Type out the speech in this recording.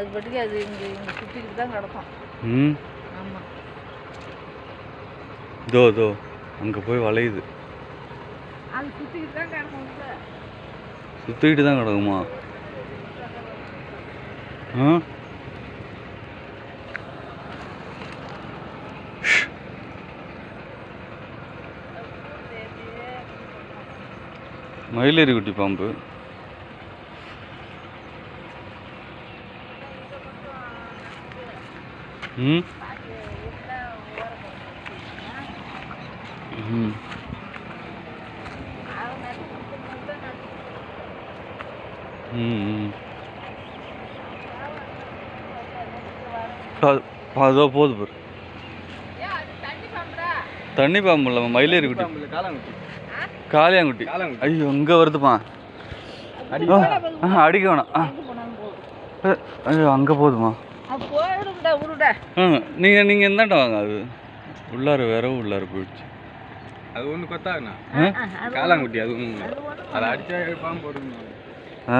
அது பாட்டுக்கு அது இங்கே இங்கே சுற்றிக்கிட்டு தான் கிடக்கும். ம். ஆமாம் இதோ இதோ அங்கே போய் வளையுது. அது சுற்றிக்கிட்டு தான் கிடக்கும். சுற்றிக்கிட்டு தான் கிடக்குமா? ஆ? மயிலேறி குட்டி பாம்பு ம் ம் ம் ம் அது- அதோ போகுது பாரு. தண்ணி பாம்பு இல்லை மயிலேறி குட்டி. காளியாங்குட்டி. ஐயோ இங்கே வருதுப்பா? அடிக்க. வேணாம். ஐயோ அங்கே போகுதுமா அது போயிடும்டா உருடா. நீங்கள் நீங்கள் எந்தாண்ட வாங்க அது உள்ளார வேற உள்ளார போயிடுச்சு. அது ஒன்று கொத்தாங்கண்ணா காலாங்குட்டி அது ஒன்று அது அடிச்சா பாம்பு போடுங்க. ஆ.